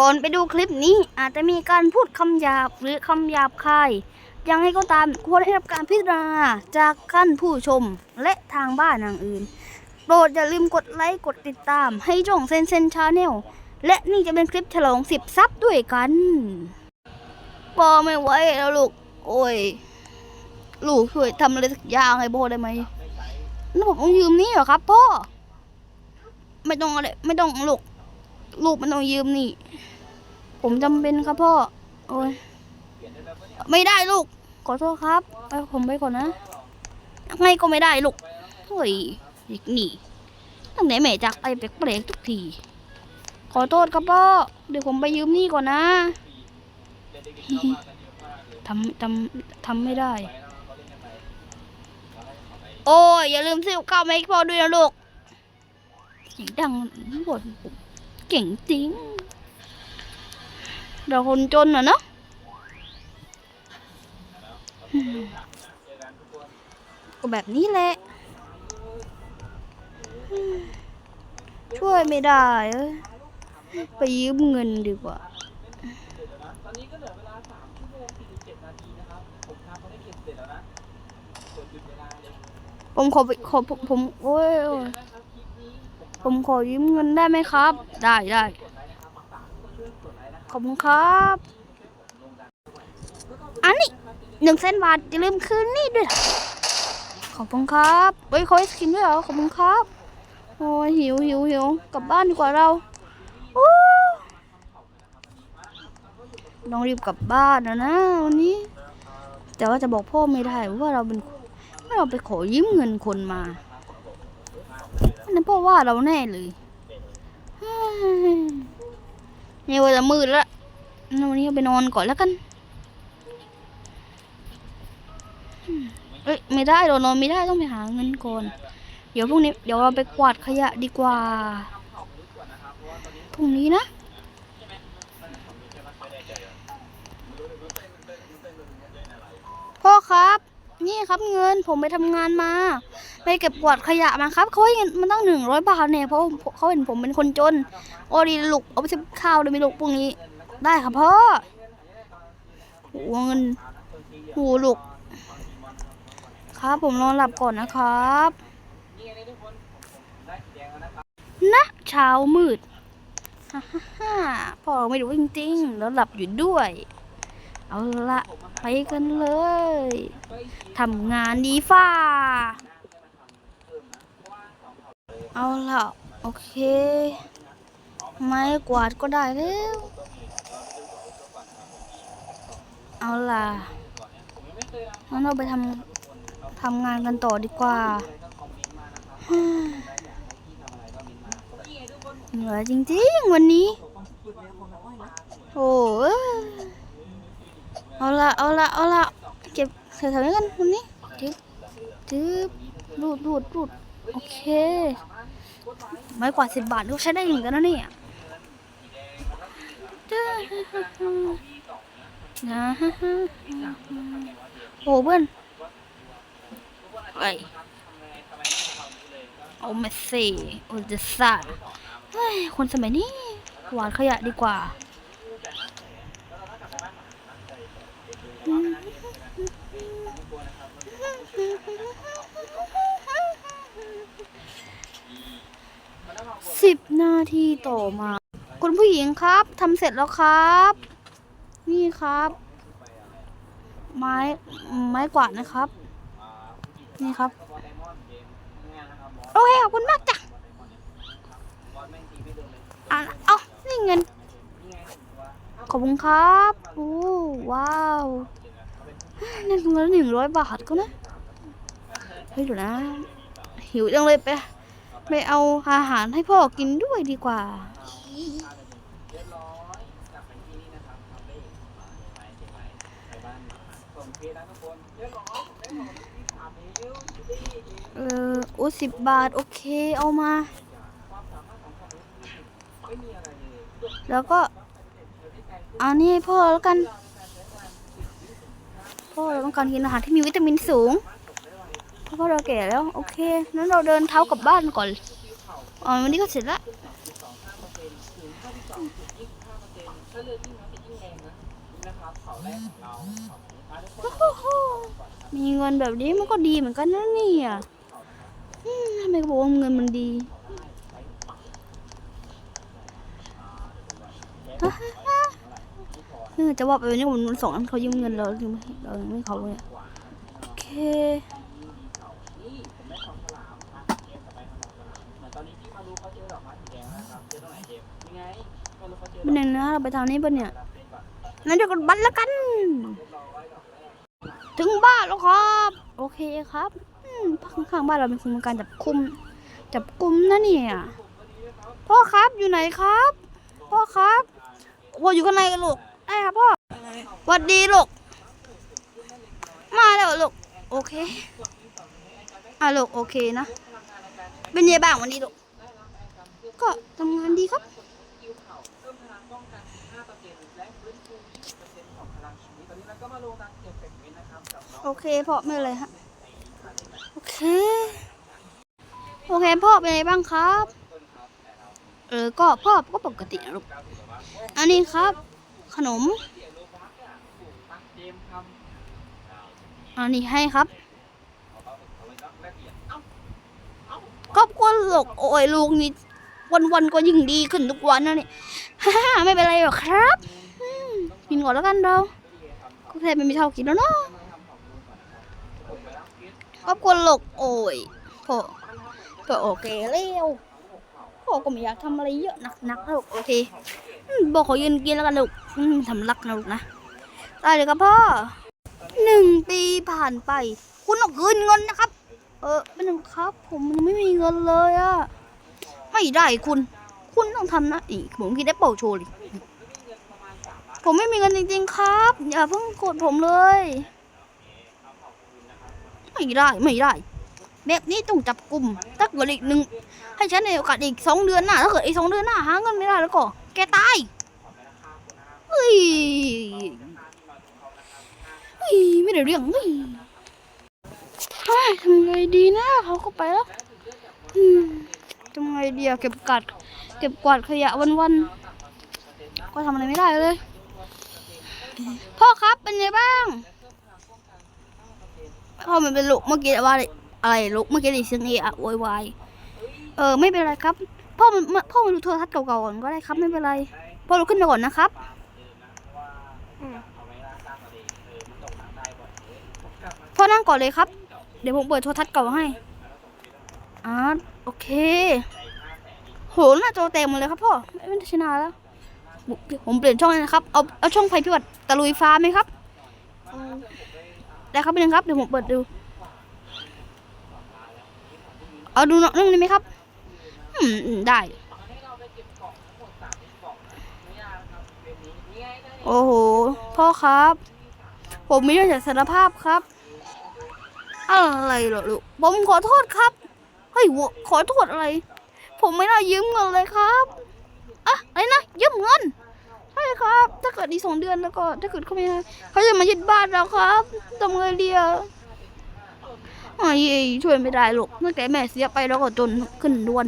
ก่อนไปดูคลิปนี้อาจจะมีการพูดคำหยาบหรือคำหยาบคายยังไงก็ตามควรได้รับการพิจารณาจากท่านผู้ชมและทางบ้านอางอื่น โปรดอย่าลืมกดไลค์กดติดตามให้ช่องเซนเซนชาแนลและนี่จะเป็นคลิปฉลองสิบซับด้วยกันพ่อไม่ไหวแล้วลูก โอ้ย ลูกช่วยทำอะไรสักอย่างให้พ่อได้ไหมแล้วผมต้องยืมนี่เหรอครับพ่อ ไม่ต้องอะไรไม่ต้องลูก ลูกมันต้องยืมนี่ ผมจำเป็นครับพ่อ โอ้ย ไม่ได้ลูก ขอโทษครับไปผมไปก่อนนะยังไงก็ไม่ได้ลูกเฮ้ยเด็กนี่ ตั้งแต่แม่จากไปแปลกๆทุกที ขอโทษครับพ่อ เดี๋ยวผมไปยืมนี่ก่อนนะทำทำทำไม่ได้ โอ้ยอย่าลืมซื้อข้าวมาให้พ่อด้วยนะลูกเสียงดังบ่น เก่งจริง เราคนจนอะเนาะก็แบบนี้แหละ ช่วยไม่ได้ไปยืมเงินดีกว่าตอนนี้ก็เหลือเวลา3ชั่วโมง47นาทีนะครับ ผมทำภารกิจเสร็จแล้วนะผมขอไปขอผมผม โอ้ย ผมขอยืมเงินได้ไหมครับ ได้ได้ขอบคุณครับ อันนี้หนึ่งเส้นบาทอย่าลืมคืนนี่ด้วย ขอบคุณครับเฮ้ยเขาให้สกินด้วยเหรอ ขอบคุณครับ โอ้ยหิวหิวหิวกลับบ้านดีกว่าเราอู้ต้องรีบกลับบ้านนะนะวันนี้ แต่ว่าจะบอกพ่อไม่ได้ว่าเราเป็นว่าเราไปขอยืมเงินคนมา นนั้นพ่อว่าเราแน่เลยเฮ้ยนี่ว่าจะมืดแล้ววันนี้ไปนอนก่อนแล้วกัน เอ้ยไม่ได้เรานอนไม่ได้ต้องไปหาเงินก่อน เดี๋ยวพรุ่งนี้เดี๋ยวเราไปกวาดขยะดีกว่า พรุ่งนี้นะพ่อครับ นี่ครับเงินผมไปทำงานมา ไปเก็บกวาดขยะมาครับเขาให้เงินมันตั้งหนึ่งร้อยบาทเนี่ยเพราะเขาเห็นผมเป็นคนจน โอดีลูกเอาไปซื้อข้าวเลยไหมลูกพรุ่งนี้ ได้ครับพ่อโหัวเงินโหัวลูก ครับผมนอนหลับก่อนนะครับนี่ไงทุกคนผมได้สีแดงแล้วนะเช้ามืดฮ่าฮ่าฮ่าพ่อไม่รู้จริงๆ แล้วหลับอยู่ด้วย เอาละไปกันเลย ทำงานดีฟ้า เอาละโอเค ไม้กวาดก็ได้แล้วเอาล่ะงั้นเราไปทำทำงานกันต่อดีกว่าเหนื่อยจริงๆวันนี้ โอ้เอาละเอาละเอาละเก็บใส่ถังนี้กันวันนี้จึ๊บจึ๊บรูดรูดรูดโอเค ไม้กว่าดสิบบาทก็ใช้ได้เหมือนกันนะเนี่ยจึ๊บนะฮะโอ้เพื่อนไอ้ยโอ้เมสซี่โอ้เดซ่าเฮ้ยคนสมัยนี้หวานขยะดีกว่า สิบนาทีต่อมา คุณผู้หญิงครับทำเสร็จแล้วครับ นี่ครับ ไม้ไม้กวาดนะครับ นี่ครับ โอเคขอบคุณมากจ้ะอะเอานี่เงิน ขอบคุณครับโอ้ว้าวนั่นเงินหนึ่งร้อยบาทก็นะ เฮ้ยเดี๋ยวนะ หิวจังเลยไป ไปเอาอาหารให้พ่อกินด้วยดีกว่า เออโอ้สิบบาท โอเคเอามา แล้วก็เอานี่ให้พ่อแล้วกัน พ่อเราต้องการกินอาหารที่มีวิตามินสูง เพราะพ่อเราแก่แล้ว โอเคนั้นเราเดินเท้ากลับบ้านก่อนอ๋อวันนี้ก็เสร็จละมีเงินแบบนี้มันก็ดีเหมือนกันนะเนี่ยอืมทำไมก็บอกว่าเงินมันดีเออจะว่าไปวันนี้ผมสองอันเขายืมเงินเรายังไม่เรายังไม่เขาเลยโอเค เขาเจอดเป็อนหนึ่งนะเราไปทางนี้ปะเนี่ยงั้นเดี๋ยวกันบัตรแล้วกัน ถึงบ้านแล้วครับ โอเคครับข้างๆบ้านเราเป็นคุมการจับคุม จับกุมนะเนี่ยพ่อครับอยู่ไหนครับ พ่อครับพ่ออยู่ข้างในกันลูกได้ครับพ่อหวัดดีลูกมาแล้วลูกโอเคอะลูกโอเคนะ เป็นยังไงบ้างวันนี้ลูกก็ทำงานดีครับ คิวเข่าเพิ่มพลังป้องกัน 15%และฟื้นฟู 20%ของชีวิตตอนนี้เราก็มาลงดังเก็บเฟกเมนนะครับกับน้องโอเคพ่อไม่เป็นไรฮะโอเค โอเคพ่อเป็นไงบ้างครับ เออก็พ่อก็ปกตินะลูกก้าวถือว่าอันนี้ครับ ขนมเสียโลบักอะถูกปักเกมทำอันนี้ให้ครับเอาเอาเอาไว้แล้วแลกเหรียญเอ้าเอ้าครอบครัวลูกโอ้ยลูกนี่วันวันๆก็ยิ่งดีขึ้นทุกวันนะเนี่ยฮ่าไม่เป็นไรหรอกครับอืมกินก่อนแล้วกันเรา แค่ไม่มีเท่ากินแล้วเนาะมาทำของครอบครัวหลกโอ้ยพ่อก็โอเคเร็วพ่อก็ไม่อยากทำอะไรเยอะหนักๆนะลูกโอเคบอกขอยืนกินแล้วกันลูกทำรักนะลูกนะได้เลยครับพ่อหนึ่งปีผ่านไป คุณต้องคืนเงินนะครับ เออเป็นไรครับ ผมยังไม่มีเงินเลยอะไม่ได้คุณ คุณต้องทำนะอีกผมคิดได้เป่าโชว์เลย ผมไม่มีเงินจริง ๆ ครับ อย่าเพิ่งโกดผมเลยไม่ได้ไม่ได้แบบนี้ต้องจับกลุ่มถ้าเกิดอีกหนึ่งให้ฉันในโอกาสอีกสองเดือนหน้าถ้าเกิดอีกสองเดือนหน้าหาเงินไม่ได้แล้วก็ แกตายเฮ้ยเฮ้ยไม่ได้เรื่องเฮ้ยทำไงดีนะเขาก็ไปแล้วทำไงดีอะเก็บกัด เก็บกวาดขยะวันๆก็ทำอะไรไม่ได้เลย พ่อครับเป็นไงบ้างพ่อมันเป็นลูกเมื่อกี้ว่าอะไรลูกเมื่อกี้ด้เสียงเออะโวยวายเออไม่เป็นไรครับพ่อมันพ่อมันดูโทรทัศน์เก่าๆก่อนก็ได้ครับไม่เป็นไรพ่อลุกขึ้นมาก่อนนะครับพ่อนั่งก่อนเลยครับ เดี๋ยวผมเปิดโทรทัศน์เก่าให้อ่าโอเค โหหน้าจอเต็มเลยครับพ่อไม่ไม่ได้ชนะแล้วผมเปลี่ยนช่องเลยนะครับ เอาเอาช่องไฟพิวัตร ตะลุยฟ้าไหมครับได้ครับเป็นงครับเดี๋ยวผมเปิดดู เอาดูน่อยนึงไหมครับอืมได้ให้เราไปเก็บกล่องทั้งหมดสามสิบกล่อครับเกมนี้นี่ไงได้ โอ้โห พ่อครับ ผมไม่ได้จะสารภาพครับ อะไรเหรอลูก ผมขอโทษครับ เฮ้ย ขอโทษอะไร ผมไม่ได้ยืมเงินเลยครับ อะอะไรนะยืมเงิน ช่ครับ ถ้าเกิดอีกสองเดือนแล้วก็ ถ้าเกิดเขาไม่ให้เขาจะมายึดบ้านเราครับทำไงดีอะไอ้ยช่วยไม่ได้ลูกตั้งแต่แม่เสียไปแล้วก็จนขึ้นดวน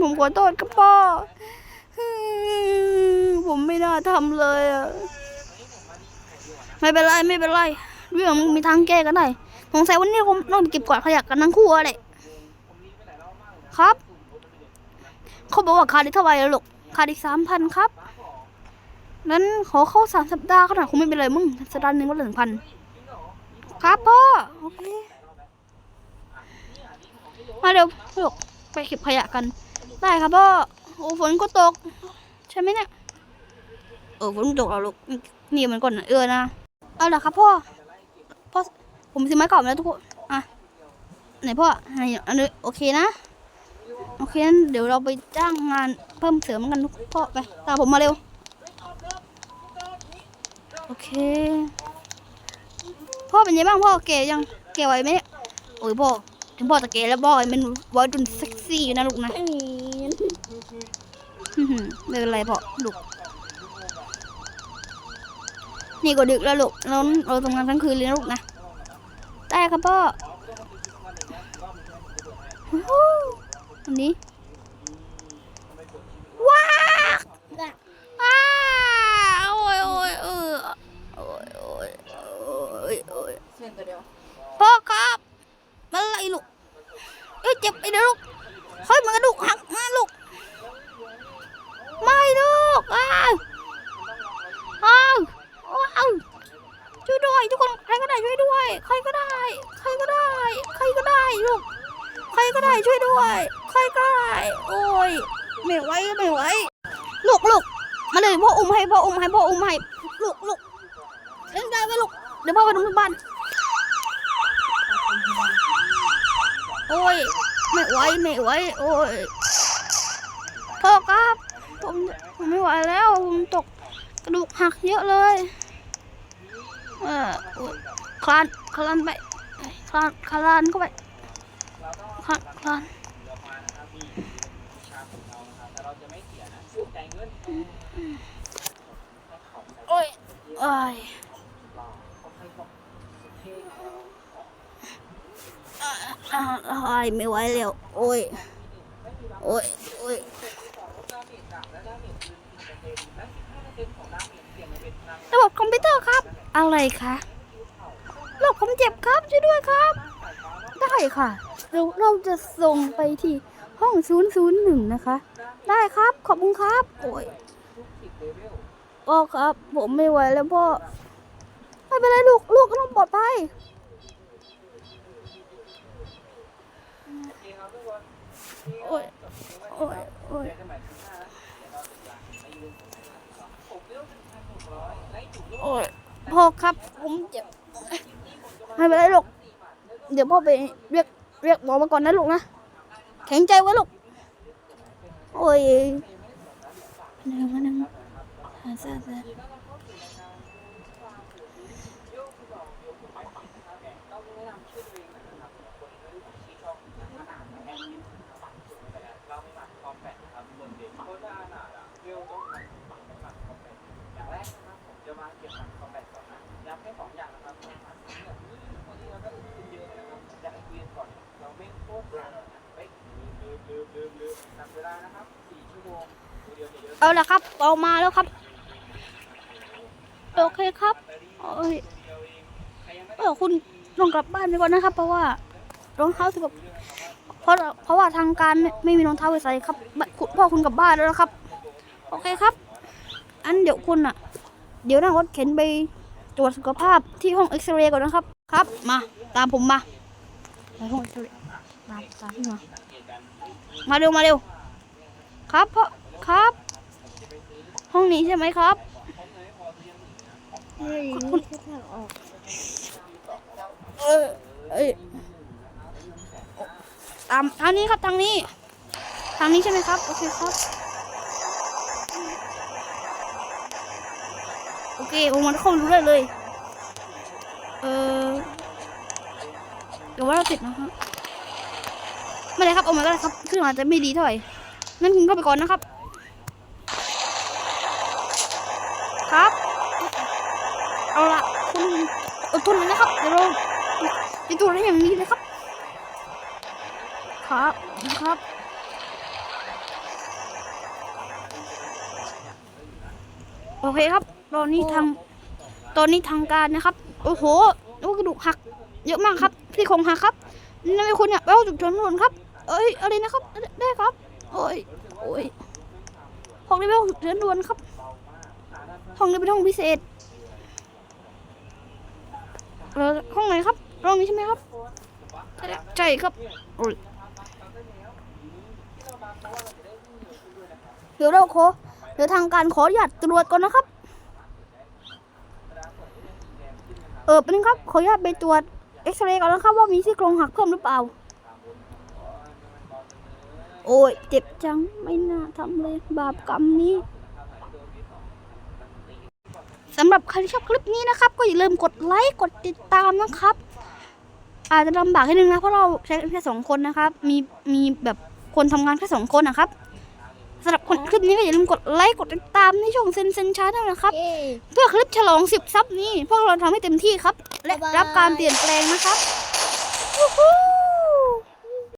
ผมขอโทษครับพ่อ ผมไม่น่าทำเลยอะไม่เป็นไรไม่เป็นไรเรื่องมันมีทางแก้กันได้สงสัยวันนี้ผมต้องเก็บกวาดขยะกันทั้งคู่เลยครับ เขาบอกว่าขาดอีกเท่าไหร่แล้วลูก ขาดอีกสามพันครับ นั้นขอเข้าสามสัปดาห์ขนาดคงไม่เป็นไรมึงสัปดาห์หนึ่งก็หนึ่งพันครับพ่อ โอเค มาเดี๋ยวลูกไปเก็บขยะกัน ได้ครับพ่อ โอ้ฝนก็ตก ใช่ไหมเนี่ย เออฝนตกแล้วลูก นี่มันก่อนนะเออนะ เอาละครับพ่อ พ่อ ผมซื้อไม้กรอบมาแล้วทุกคน อะ ไหนพ่อไหนอันนี้โอเคนะ โอเคงั้นเดี๋ยวเราไปจ้างงาน เพิ่มเสริมกันทุกพ่อไปตามผมมาเร็ว โอเค พ่อเป็นยังบ้างพ่อเก๋ยังเก๋ไหวไหมเนี่ยโอ้ยพ่อถึงพ่อจะเก๋แล้วพ่อเป็นวัยรุ่นเซ็กซี่อยู่นะลูกนะไม่เป็นไรพ่อลูกนี่ก็ดึกแล้วลูกเราเราทำงานทั้งคืนเลยนะลูกนะได้ครับพ่อวันนี้ี๋ยวพ่อครับมันอะไรลูกเอ้ยเจ็บไอ้เดี๋ยวลูกเฮ้ยมันกระดูกหักมาลูกไม่ลูกอ้าวอ้าวอ้าวช่วยด้วยทุกคนใครก็ได้ช่วยด้วย ใครก็ได้ ใครก็ได้ ใครก็ได้ลูกใครก็ได้ช่วยด้วย ใครก็ได้ โอ้ยไม่ไหวไม่ไหวลูกลูกมาเลยพ่ออุ้มให้พ่ออุ้มให้พ่ออุ้มให้ลูกลูกเล่นได้ไหมลูกเดี๋ยวพ่อไปนอนบ้าน โอ้ย ไม่ไหวไม่ไหวโอ้ยพ่อครับผมผมไม่ไหวแล้วผมตกกระดูกหักเยอะเลยเออโอ้ยคลานคลานไปคลานคลานเข้าไปคลานคลานโอ้ยโอ้ย เราเขาให้บอกเท่ของเรา อ่าอ่าไม่ไหวแล้ว โอ้ย โอ้ย โอ้ยระบบคอมพิวเตอร์ครับ อะไรคะระบบผมเจ็บครับ ช่วยด้วยครับ ได้ค่ะ เราเราจะส่งไปที่ห้อง 001 นะคะ ได้ครับ ขอบคุณครับ โอ้ยพ่อครับ ผมไม่ไหวแล้วพ่อ ไม่เป็นไรลูก ลูกก็ต้องปลอดภัย โอเคครับทุกคน โอ้ยโอ้ยโอ้ยเจอกันใหม่ครั้งหน้าเดี๋ยวเราจะไปยืนตรงไหนกันผมเลือกเป็นพันหกร้อยไล่ถูกโอ้ยพ่อครับผมเจ็บไม่เป็นไรลูกเดี๋ยวพ่อไปเรียกเรียกหมอมาก่อนนะลูกนะแข็งใจไว้ลูกโอ้ยหนึ่งหนึ่งหาซาซา เดียวเดียวเอาละครับออกมาแล้วครับ โอเคครับโอ้ยเออคุณต้องกลับบ้านไปก่อนนะครับ เพราะว่ารองเท้าสกปรกเพราะเพราะว่าทางการไม่ไม่มีรองเท้าไปใส่ครับคุณพ่อคุณกลับบ้านแล้วนะครับ โอเคครับ อันเดี๋ยวคุณอะ เดี๋ยวนั่งรถเข็นไปตรวจสุขภาพที่ห้องเอ็กซเรย์ก่อนนะครับ ครับ มาตามผมมาไปห้องเอ็กซเรย์ตามตามมามาเร็วมาเร็วครับพ่อครับ ห้องนี้ใช่ไหมครับเฮ้ยนี่คือทางออกเออเอ้ยตามทางนี้ครับทางนี้ ทางนี้ใช่ไหมครับ โอเคครับ โอเคผมมันเข้ามาดูได้เลย เออเดี๋ยวว่าเราติดนะครับไม่เลยครับเอามาก็ได้ครับขึ้นมาจะไม่ดีเท่าไหร่งั้นคุณเข้าไปก่อนนะครับ ครับ เอาละคุณอดทนหน่อยนะครับเดี๋ยวเราจะตัวจให้อย่างนี้เลยครับ ครับครับโอเคครับ ตอนนี้ทางตอนนี้ทางการนะครับ โอ้โหโอ้กระดูกหัก เยอะมากครับที่โครงหักครับนั่นเป็นคุณเนี่ยไปเอาจุดเฉินด่วนครับ เอ้ยอะไรนะครับ ได้ครับ โอ้ยโอ้ยห้องนี้เป็นห้องฉุกเฉินดวนครับ ห้องนี้เป็นห้องพิเศษเออห้องไหนครับห้องนี้ใช่ไหมครับ ใช่ครับโอ้ยเดี๋ยวเราขอเดี๋ยวทางการขออนุญาตตรวจก่อนนะครับ เออเป็นงครับ ขออนุญาตไปตรวจเอ็กซเรย์ก่อนนะครับว่ามีซี่โครงหักเพิ่มหรือเปล่า โอ้ยเจ็บจังไม่น่าทำเลยบาปกรรมนี้ำหรับใครที่ชอบคลิปนี้นะครับ ก็อย่าลืมกดไลค์กดติดตามนะครับ อาจจะลำบากนิดนึงนะเพราะเราใช้กันแค่สองคนนะครับ มีมีแบบคนทำงานแค่สองคนนะครับสำหรับคนคลิปนี้ก็อย่าลืมกดไลค์กดติดตามในช่องเซนเซนชาแนลนะครับเย้เพื่อคลิปฉลองสิบซับนี้พวกเราทำให้เต็มที่ครับ และรับการเปลี่ยนแปลงนะครับวู้ฮู้